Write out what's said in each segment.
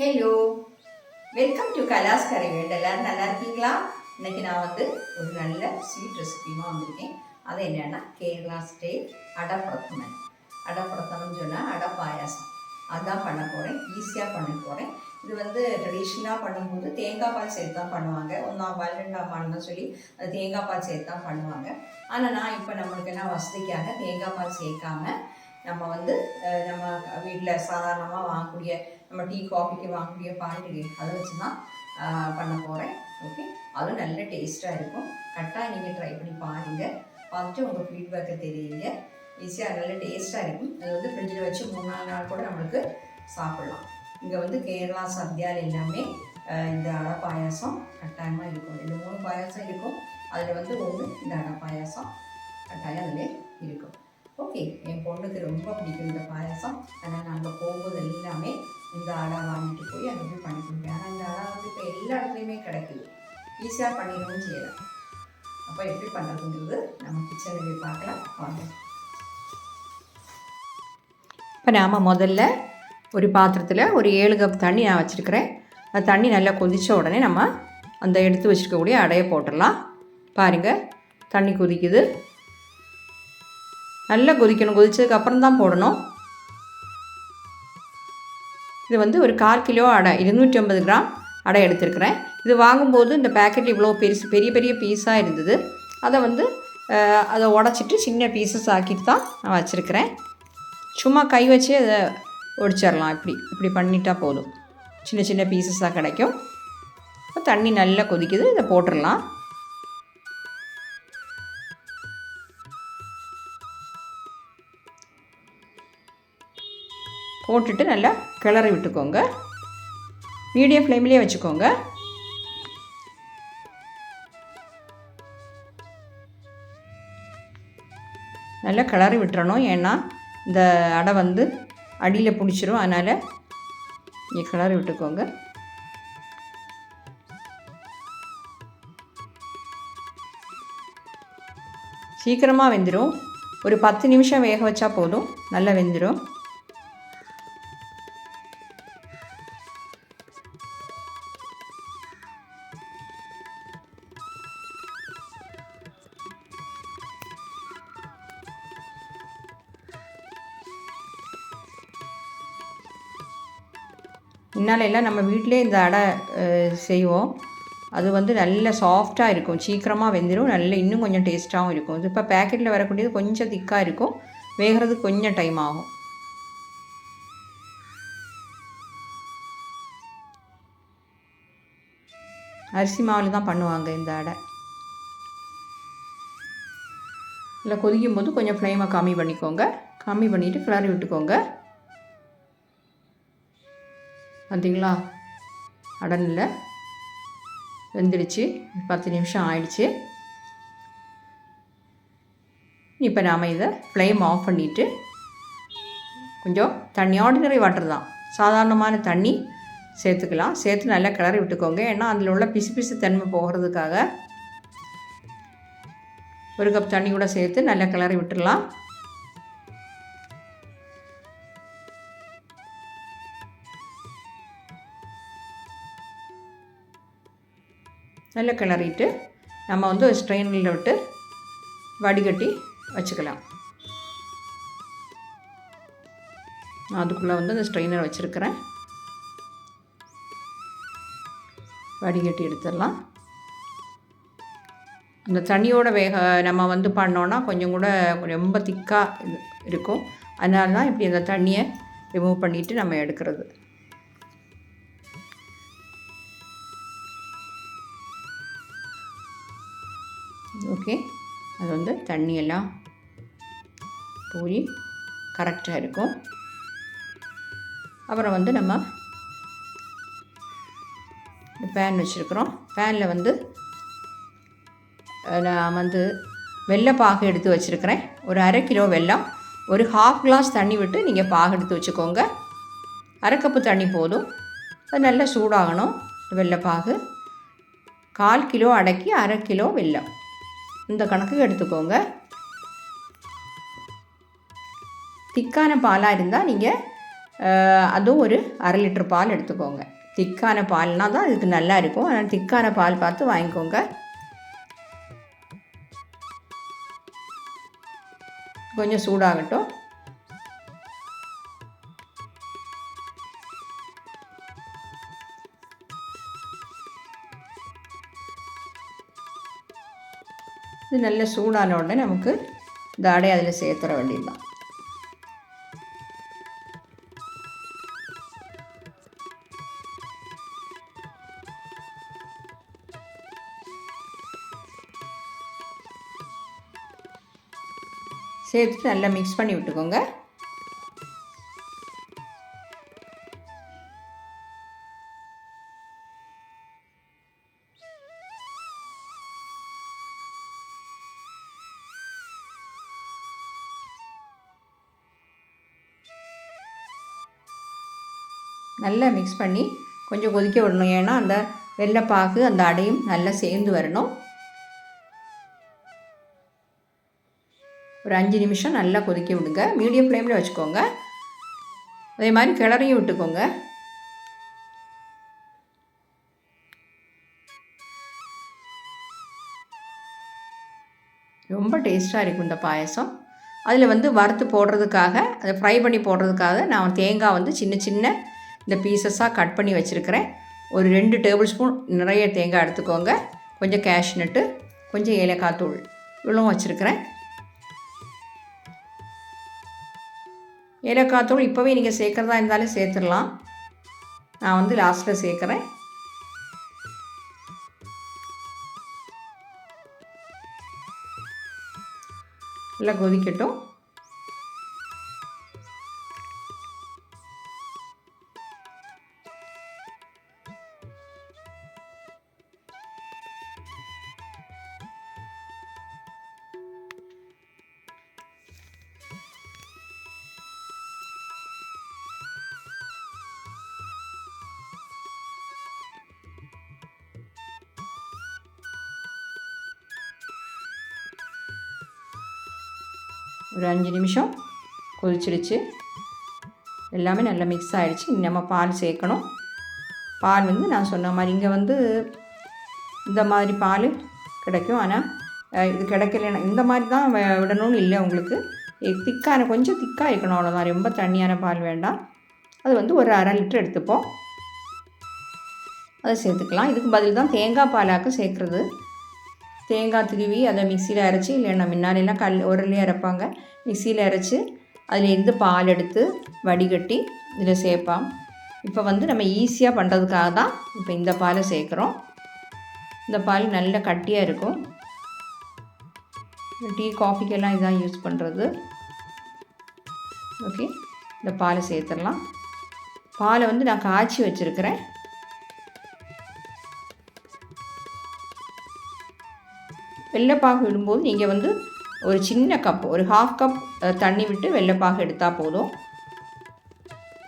Hello welcome to கலாஸ் கரைவேட் எல்லாரும் நல்லா இருக்கீங்களா? இன்னைக்கு நான் வந்து ஒரு நல்ல ஸ்வீட் ரெசிபியுமா வந்திருக்கேன். அது என்னன்னா கேரளா ஸ்டைல் அடப்பிரத்தமன் அடப்பிரத்தமன் சொன்னால் அடை பாயாசம். அதான் பண்ண போகிறேன் ஈஸியாக பண்ண போகிறேன் இது வந்து ட்ரெடிஷ்னலாக பண்ணும்போது தேங்காய் பால் சேர்த்து தான் பண்ணுவாங்க. ஒன்றாம் பால் ரெண்டாம் பால்னு சொல்லி அது தேங்காய் பால் சேர்த்து தான் பண்ணுவாங்க. ஆனால் நான் இப்போ நம்மளுக்கு என்ன வசதிக்காக தேங்காய் பால் சேர்க்காம நம்ம வந்து நம்ம வீட்டில் சாதாரணமாக வாங்கக்கூடிய நம்ம டீ காஃபிக்கு வாங்கக்கூடிய பாக்கெட்டு அதை வச்சு தான் பண்ண போகிறேன் ஓகே அதுவும் நல்ல டேஸ்ட்டாக இருக்கும். கரெக்டாக நீங்கள் ட்ரை பண்ணி பாருங்கள் பார்த்துட்டு உங்கள் ஃபீட்பேக்கை தெரியுங்க. ஈஸியாக நல்ல டேஸ்ட்டாக இருக்கும். அது வந்து ஃப்ரிட்ஜில் வச்சு மூணு நாலு நாள் கூட நம்மளுக்கு சாப்பிட்லாம். இங்கே வந்து கேரளா சத்யாவில் எல்லாமே இந்த அடை பாயாசம் கட்டாயமாக இருக்கும். ரெண்டு மூணு பாயாசம் இருக்கும். அதில் வந்து ஒன்று இந்த அடை பாயாசம் கட்டாயம் அதில் இருக்கும். ஓகே என் பொண்ணுக்கு ரொம்ப பிடிக்கும் இந்த பாயாசம். அதனால் நாங்கள் போகும்போது எல்லாமே இந்த அடை வாங்கிட்டு போய் அதை போய் பண்ணி கொடுப்பேன். ஆனால் இந்த அடை வந்து இப்போ எல்லா இடத்துலையுமே கிடைக்குது ஈஸியாக பண்ணிடவும் செய்யலாம் அப்போ எப்படி பண்ணுறதுங்கிறது நம்ம கிச்சனில் போய் பார்க்கலாம். வாங்க. இப்போ நாம் முதல்ல ஒரு பாத்திரத்தில் ஒரு ஏழு கப் தண்ணி நான் வச்சுருக்கிறேன். அந்த தண்ணி நல்லா கொதித்த உடனே நம்ம அந்த எடுத்து வச்சுருக்கக்கூடிய அடையை போட்டுடலாம். பாருங்கள் தண்ணி கொதிக்குது. நல்லா கொதிக்கணும். கொதிச்சதுக்கு அப்புறம் தான் போடணும். இது வந்து ஒரு கால் கிலோ அடை இருநூற்றி ஐம்பது கிராம் அடை எடுத்திருக்கிறேன். இது வாங்கும்போது இந்த பேக்கெட் இவ்வளோ பெருசு பெரிய பெரிய பீஸாக இருந்தது. அதை வந்து அதை உடச்சிட்டு சின்ன பீசஸ் ஆக்கிட்டு தான் நான் வச்சுருக்கிறேன். சும்மா கை வச்சு அதை ஒடிச்சிடலாம். இப்படி இப்படி பண்ணிட்டா போதும். சின்ன சின்ன பீசஸாக கிடைக்கும். இப்போ தண்ணி நல்லா கொதிக்குது இதை போட்டுடலாம். போட்டுட்டு நல்லா கிளறி விட்டுக்கோங்க. மீடியம் ஃப்ளேம்லேயே வச்சுக்கோங்க. நல்லா கிளறி விட்டுறணும். ஏன்னா இந்த அடை வந்து அடியில் பிடிச்சிரும். அதனால் நீங்கள் கிளறி விட்டுக்கோங்க. சீக்கிரமாக வெந்துடும் ஒரு பத்து நிமிஷம் வேக வச்சா போதும். நல்லா வெந்துடும் முன்னால நம்ம வீட்டிலே இந்த அடை செய்வோம். அது வந்து நல்ல சாஃப்டாக இருக்கும். சீக்கிரமாக வெந்துடும் நல்ல இன்னும் கொஞ்சம் டேஸ்ட்டாகவும் இருக்கும். இது இப்போ பேக்கெட்டில் வரக்கூடியது கொஞ்சம் திக்காக இருக்கும். வேகிறது கொஞ்சம் டைம் ஆகும். அரிசி மாவில் தான் பண்ணுவாங்க இந்த அடை. இல்லை கொதிக்கும் போது கொஞ்சம் ஃப்ளேமை கம்மி பண்ணிக்கோங்க. கம்மி பண்ணிவிட்டு கிளறி விட்டுக்கோங்க. பார்த்தீங்களா அடனில் வெந்துடுச்சு. பத்து நிமிஷம் ஆயிடுச்சு. இப்போ நாம் இதை ஃப்ளேம் ஆஃப் பண்ணிவிட்டு கொஞ்சம் தண்ணி ஆர்டினரி வாட்டர் தான். சாதாரணமான தண்ணி சேர்த்துக்கலாம். சேர்த்து நல்லா கிளறி விட்டுக்கோங்க. ஏன்னா அதில் உள்ள பிசு பிசு தன்மை போகிறதுக்காக ஒரு கப் தண்ணி கூட சேர்த்து நல்லா கிளறி விட்டுடலாம் நல்லா கிளறிட்டு நம்ம வந்து ஒரு ஸ்ட்ரெயினில் விட்டு வடிகட்டி வச்சுக்கலாம். நான் அதுக்குள்ளே வந்து அந்த ஸ்ட்ரெயினர் வச்சுருக்கிறேன். வடிகட்டி எடுத்துடலாம். அந்த தண்ணியோட வேக நம்ம வந்து பண்ணோன்னா கொஞ்சம் கூட ரொம்ப திக்காக இருக்கும். அதனால தான் இப்படி அந்த தண்ணியை ரிமூவ் பண்ணிவிட்டு நம்ம எடுக்கிறது. ஓகே. அது வந்து தண்ணியெல்லாம் போய் கரெக்டாக இருக்கும். அப்புறம் வந்து நம்ம பேன் வச்சுருக்குறோம். பேனில் வந்து நான் வந்து வெள்ளை பாகு எடுத்து வச்சுருக்கிறேன். ஒரு அரை கிலோ வெல்லம் ஒரு ஹாஃப் கிளாஸ் தண்ணி விட்டு நீங்கள் பாகு எடுத்து வச்சுக்கோங்க. அரை கப்பு தண்ணி போதும். அது நல்லா சூடாகணும் வெள்ளைப்பாகு கால் கிலோ அடக்கி அரை கிலோ வெல்லம் இந்த கணக்கு எடுத்துக்கோங்க. திக்கான பாலாக இருந்தால் நீங்கள் அதுவும் ஒரு அரை லிட்டர் பால் எடுத்துக்கோங்க. திக்கான பால்னால் தான் இதுக்கு நல்லா இருக்கும். ஆனால் திக்கான பால் பார்த்து வாங்கிக்கோங்க. கொஞ்சம் சூடாகட்டும். இது நல்ல சூடான உடனே நமக்கு இந்த அடை அதில் சேர்த்துற வேண்டியதுதான். சேர்த்துட்டு நல்லா மிக்ஸ் பண்ணி விட்டுக்கோங்க. நல்லா மிக்ஸ் பண்ணி கொஞ்சம் கொதிக்க விடணும். ஏன்னா அந்த வெள்ளைப்பாகு அந்த அடையும் நல்லா சேர்ந்து வரணும். ஒரு அஞ்சு நிமிஷம் நல்லா கொதிக்க விடுங்க. மீடியம் ஃப்ளேமில் வச்சுக்கோங்க. அதே மாதிரி கிளறியும் விட்டுக்கோங்க. ரொம்ப டேஸ்ட்டாக இருக்கும் இந்த பாயசம். அதில் வந்து வறுத்து போடுறதுக்காக அதை ஃப்ரை பண்ணி போடுறதுக்காக நான் தேங்காய் வந்து சின்ன சின்ன இந்த பீசஸாக கட் பண்ணி வச்சுருக்கிறேன். ஒரு ரெண்டு டேபிள் ஸ்பூன் நிறைய தேங்காய் எடுத்துக்கோங்க. கொஞ்சம் கேஷ்நட்டு கொஞ்சம் ஏலக்காய் தூள் இவ்வளவும் வச்சுருக்கிறேன். ஏலக்காய் தூள் இப்போவே நீங்கள் சேர்க்குறதா இருந்தாலும் சேர்த்துடலாம். நான் வந்து லாஸ்ட்டில் சேர்க்குறேன். நல்லா கொதிக்கட்டும். ஒரு அஞ்சு நிமிஷம் கொதிச்சிருச்சு. எல்லாமே நல்லா மிக்ஸ் ஆகிடுச்சு நம்ம பால் சேர்க்கணும். பால் வந்து நான் சொன்ன மாதிரி இங்கே வந்து இந்த மாதிரி பால் கிடைக்கும். ஆனால் இது கிடைக்கலன்னா இந்த மாதிரி தான் விடணும்னு இல்லை உங்களுக்கு. திக்கான கொஞ்சம் திக்காக இருக்கணும். அவ்வளோதான் ரொம்ப தண்ணியான பால் வேண்டாம். அது வந்து ஒரு அரை லிட்டர் எடுத்துப்போம். அதை சேர்த்துக்கலாம். இதுக்கு பதில் தான் தேங்காய் பாலாக்க சேர்க்குறது. தேங்காய் துருவி அதை மிக்சியில் அரைச்சி இல்லைன்னா முன்னாடிலாம் கல் உரலையே அரைப்பாங்க. மிக்சியில் அரைச்சி அதில் இருந்து பால் எடுத்து வடிகட்டி இதில் சேர்ப்பான் இப்போ வந்து நம்ம ஈஸியாக பண்ணுறதுக்காக தான் இப்போ இந்த பாலை சேர்க்குறோம். இந்த பால் நல்ல கட்டியாக இருக்கும். டீ காஃபிக்கெல்லாம் இதான் யூஸ் பண்ணுறது ஓகே இந்த பாலை சேர்த்துடலாம். பாலை வந்து நான் காய்ச்சி வச்சுருக்கிறேன். வெள்ளைப்பாகு விடும்போது நீங்கள் வந்து ஒரு சின்ன கப் ஒரு ஹாஃப் கப் தண்ணி விட்டு வெள்ளைப்பாகு எடுத்தால் போதும்.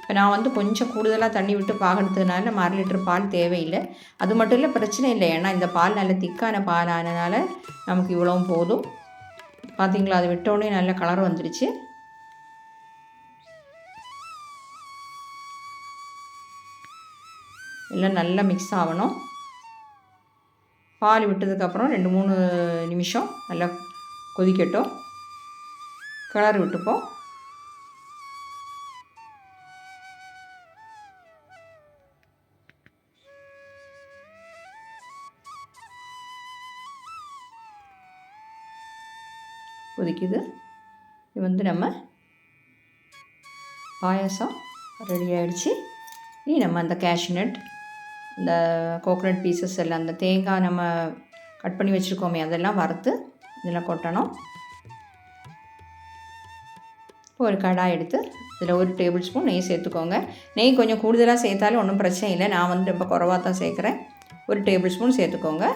இப்போ நான் வந்து கொஞ்சம் கூடுதலாக தண்ணி விட்டு பாக எடுத்ததுனால நம்ம அரை லிட்டர் பால் தேவையில்லை. அது மட்டும் இல்லை பிரச்சனை இல்லை. ஏன்னா இந்த பால் நல்ல திக்கான பால் ஆனதுனால நமக்கு இவ்வளவும் போதும். பார்த்தீங்களா அது விட்டோடனே நல்ல கலர் வந்துடுச்சு எல்லாம் நல்லா மிக்ஸ் ஆகணும். பால் விட்டதுக்கப்புறம் ரெண்டு மூணு நிமிஷம் நல்லா கொதிக்கட்டும். கிளறி விட்டுப்போம். கொதிக்குது. இது வந்து நம்ம பாயாசம் ரெடி ஆகிடுச்சு இனி நம்ம அந்த கேஷ்நட் இந்த கோகோனட் பீசஸ் எல்லாம் அந்த தேங்காய் நம்ம கட் பண்ணி வச்சுருக்கோமே அதெல்லாம் வறுத்து இதில் கொட்டணும். இப்போ ஒரு கடாய் எடுத்து இதில் ஒரு டேபிள் ஸ்பூன் நெய் சேர்த்துக்கோங்க. நெய் கொஞ்சம் கூடுதலாக சேர்த்தாலும் ஒன்றும் பிரச்சனை இல்லை. நான் வந்து ரொம்ப குறவாக தான் சேர்க்குறேன். ஒரு டேபிள் ஸ்பூன் சேர்த்துக்கோங்க.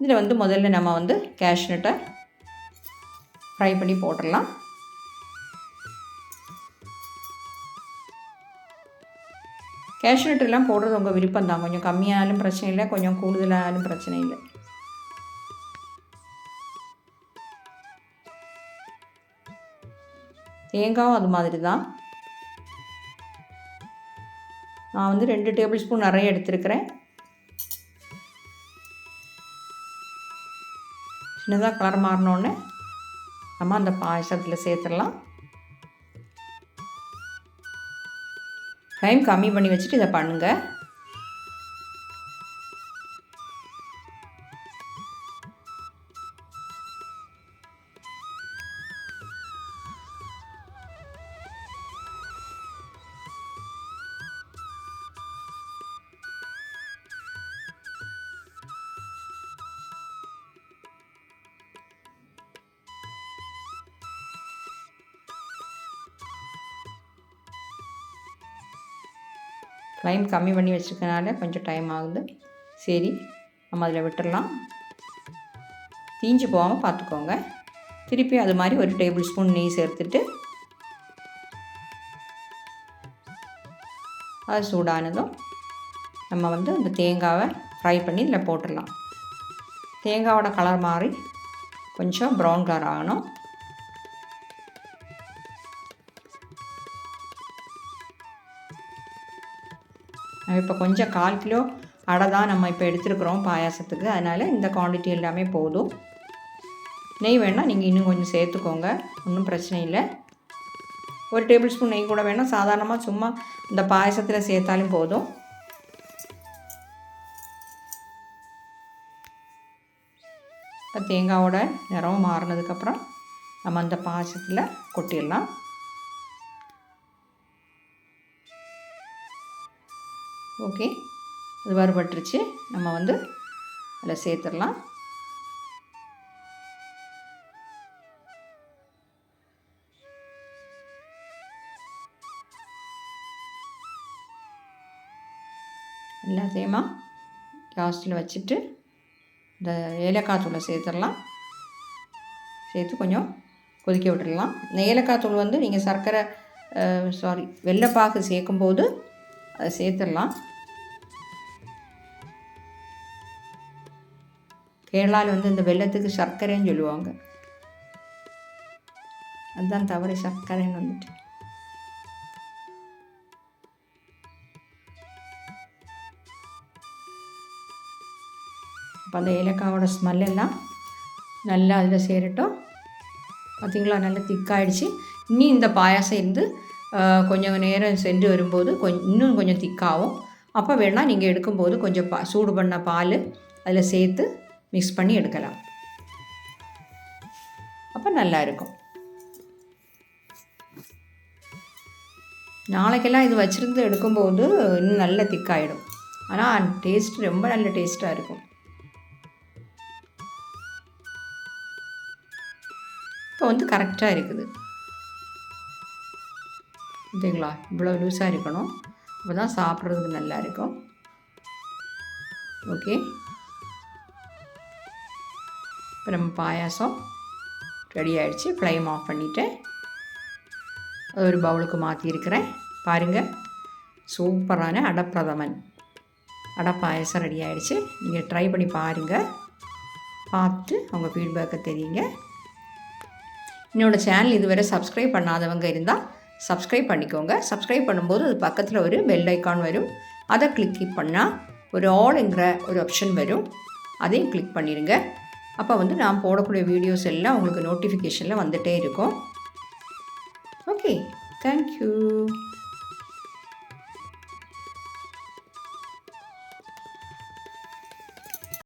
இதில் வந்து முதல்ல நம்ம வந்து கேஷ்நட்டை ஃப்ரை பண்ணி போட்டுடலாம். கேஷ்நட் எல்லாம் போடுறது உங்கள் விருப்பம் தான். கொஞ்சம் கம்மியானாலும் பிரச்சனை இல்லை கொஞ்சம் கூடுதலானாலும் பிரச்சனை இல்லை. தேங்காயும் அது மாதிரி தான். நான் வந்து ரெண்டு டேபிள் ஸ்பூன் நிறைய எடுத்துருக்கிறேன். சின்னதாக கலர் மாறினோடனே நம்ம அந்த பாயசத்தில் சேர்த்துடலாம். டைம் கம்மி பண்ணி வச்சுட்டு இதை பண்ணுங்கள் ஃப்ளைம் கம்மி பண்ணி வச்சுருக்கனால கொஞ்சம் டைம் ஆகுது. சரி நம்ம அதில் விட்டுடலாம் தீஞ்சு போகாமல் பார்த்துக்கோங்க திருப்பி அது மாதிரி ஒரு டேபிள் ஸ்பூன் நெய் சேர்த்துட்டு அது சூடானதும் நம்ம வந்து அந்த தேங்காவை ஃப்ரை பண்ணி இதில் போட்டுடலாம் தேங்காவோட கலர் மாறி கொஞ்சம் ப்ரௌன் கலர் ஆகணும். இப்போ கொஞ்சம் கால் கிலோ அடை தான் நம்ம இப்போ எடுத்துருக்குறோம் பாயாசத்துக்கு. அதனால் இந்த குவான்டிட்டி எல்லாமே போதும். நெய் வேணால் நீங்கள் இன்னும் கொஞ்சம் சேர்த்துக்கோங்க. ஒன்றும் பிரச்சனை இல்லை. ஒரு டேபிள் ஸ்பூன் நெய் கூட வேணால் சாதாரணமாக சும்மா இந்த பாயசத்தில் சேர்த்தாலும் போதும். தேங்காவோட நிறம் மாறினதுக்கப்புறம் நம்ம அந்த பாயசத்தில் கொட்டிடலாம். ஓகே. அது வறுபட்டுருச்சு. நம்ம வந்து அதில் சேர்த்துடலாம். எல்லாத்தையுமா லாஸ்ட்டில் வச்சுட்டு இந்த ஏலக்காய் தூளை சேர்த்துடலாம். சேர்த்து கொஞ்சம் கொதிக்க விட்டுடலாம். இந்த ஏலக்காய் தூள் வந்து நீங்கள் சர்க்கரை சாரி வெள்ளைப்பாகு சேர்க்கும்போது அதை சேர்த்துடலாம். கேரளாவில் வந்து இந்த வெள்ளத்துக்கு சர்க்கரைன்னு சொல்லுவாங்க அதுதான் தவறு சர்க்கரைன்னு வந்துட்டு அப்போ அந்த ஏலக்காவோட ஸ்மெல்லெல்லாம் நல்லா அதில் சேரட்டும் பார்த்திங்களா நல்லா திக்காயிடுச்சு இனி இந்த பாயாசம் இருந்து கொஞ்சம் நேரம் சென்று வரும்போது கொஞ்சம் இன்னும் கொஞ்சம் திக்காகும் அப்போ வேணால் நீங்கள் எடுக்கும்போது கொஞ்சம் பா சூடு பண்ண பால் அதில் சேர்த்து மிக்ஸ் பண்ணி எடுக்கலாம். அப்போ நல்லா இருக்கும். நாளைக்கெல்லாம் இது வச்சுருந்து எடுக்கும்போது இன்னும் நல்ல திக்காயிடும். ஆனால் டேஸ்ட் ரொம்ப நல்ல டேஸ்ட்டாக இருக்கும். இப்போ வந்து கரெக்டாக இருக்குது. ஓகேங்களா இவ்வளோ லூஸாக இருக்கணும். அப்போ தான் சாப்பிட்றதுக்கு நல்லா இருக்கும். ஓகே இப்போ நம்ம பாயாசம் ரெடி ஆகிடுச்சு ஃப்ளைம் ஆஃப் பண்ணிவிட்டேன் ஒரு பவுலுக்கு மாற்றியிருக்கிறேன் பாருங்கள் சூப்பரான அடப்பிரதமன். அடை பாயசம் ரெடி ஆகிடுச்சு நீங்கள் ட்ரை பண்ணி பாருங்கள் பார்த்து அவங்க ஃபீட்பேக்கை தெரியுங்க. என்னோடய சேனல் இதுவரை சப்ஸ்கிரைப் பண்ணாதவங்க இருந்தால் சப்ஸ்கிரைப் பண்ணிக்கோங்க. சப்ஸ்கிரைப் பண்ணும்போது அது பக்கத்தில் ஒரு பெல் ஐக்கான் வரும். அதை கிளிக் பண்ணால் ஒரு ஆளுங்கிற ஒரு ஆப்ஷன் வரும். அதையும் கிளிக் பண்ணிடுங்க அப்போ வந்து நான் போடக்கூடிய வீடியோஸ் எல்லாம் உங்களுக்கு நோட்டிஃபிகேஷனில் வந்துகிட்டே இருக்கும். Okay thank you